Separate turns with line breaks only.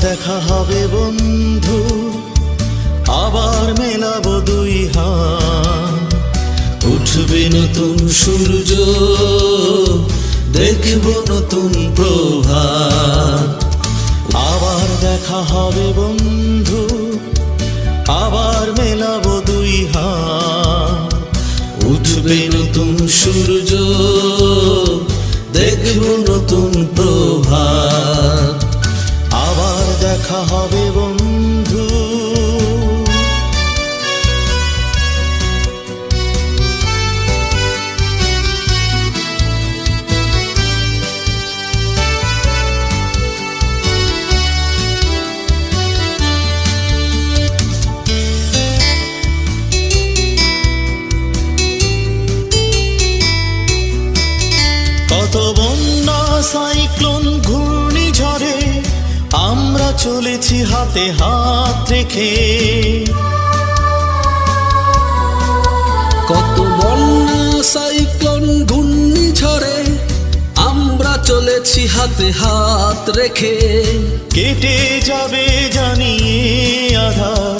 দেখা হবে বন্ধু, আবার মেলাবো দুই হাত। উঠবে নতুন সূর্য, দেখব নতুন প্রভাত। আবার দেখা হবে বন্ধু, আবার মেলাবো দুই হাত। উঠবে নতুন সূর্য, দেখব নতুন প্রভাত। হবে চলেছি হাতে হাত রেখে।
কত বন্যা, সাইক্লোন ঘূর্ণিঝড়ে আমরা চলেছি হাতে হাত রেখে।
কেটে যাবে